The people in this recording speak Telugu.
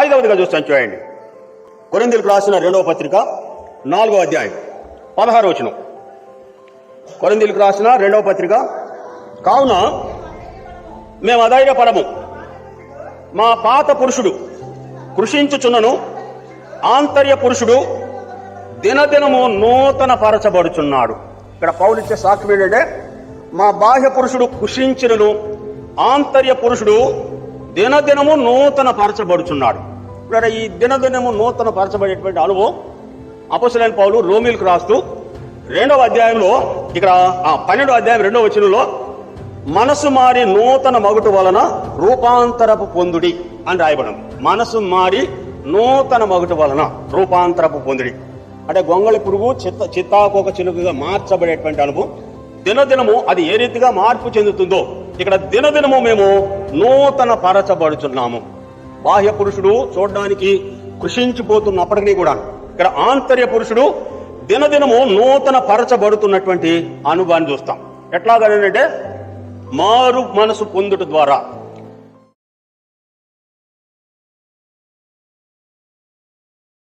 ఐదవదిగా చూస్తాను చూడండి. కొరిందులకు రాసిన రెండవ పత్రిక నాలుగో అధ్యాయం పదహారు వచనం. కొరిందులకు రాసిన రెండవ పత్రిక కావున మేము అధైర్యపడము. మా పాత పురుషుడు కృషించుచున్నను ఆంతర్య పురుషుడు దినదినము నూతన పరచబడుచున్నాడు ఇక్కడ పౌలిచ్చే సాక్ష్యం ఏంటంటే మా బాహ్య పురుషుడు కృషించినను ఆంతర్య పురుషుడు దినదినము నూతన పరచబడుచున్నాడు ఇప్పుడు ఈ దినదినము నూతన పరచబడేటువంటి అనుభవం అపసులైన పౌలు రోమిల్కు రాస్తూ రెండవ అధ్యాయంలో ఇక్కడ ఆ పన్నెండవ అధ్యాయం రెండవ వచనంలో మనసు మారి నూతన మగుట వలన రూపాంతరపు పొందుడి అని రాయబడం మనసు మారి నూతన మగుట వలన రూపాంతరపు పొందుడి. అంటే గొంగళి పురుగు చిత్త చిత్తాకోక చిలుకగా మార్చబడేటువంటి అనుభవం దినదినము అది ఏ రీతిగా మార్పు చెందుతుందో ఇక్కడ దినదినము మేము నూతన పరచబడుచున్నాము బాహ్య పురుషుడు చూడడానికి కృషించిపోతున్నప్పటికీ కూడా ఇక్కడ ఆంతర్య పురుషుడు దినదినము నూతన పరచబడుతున్నటువంటి అనుభవాన్ని చూస్తాం. ఎట్లాగనంటే మారు మనసు పొందుట ద్వారా.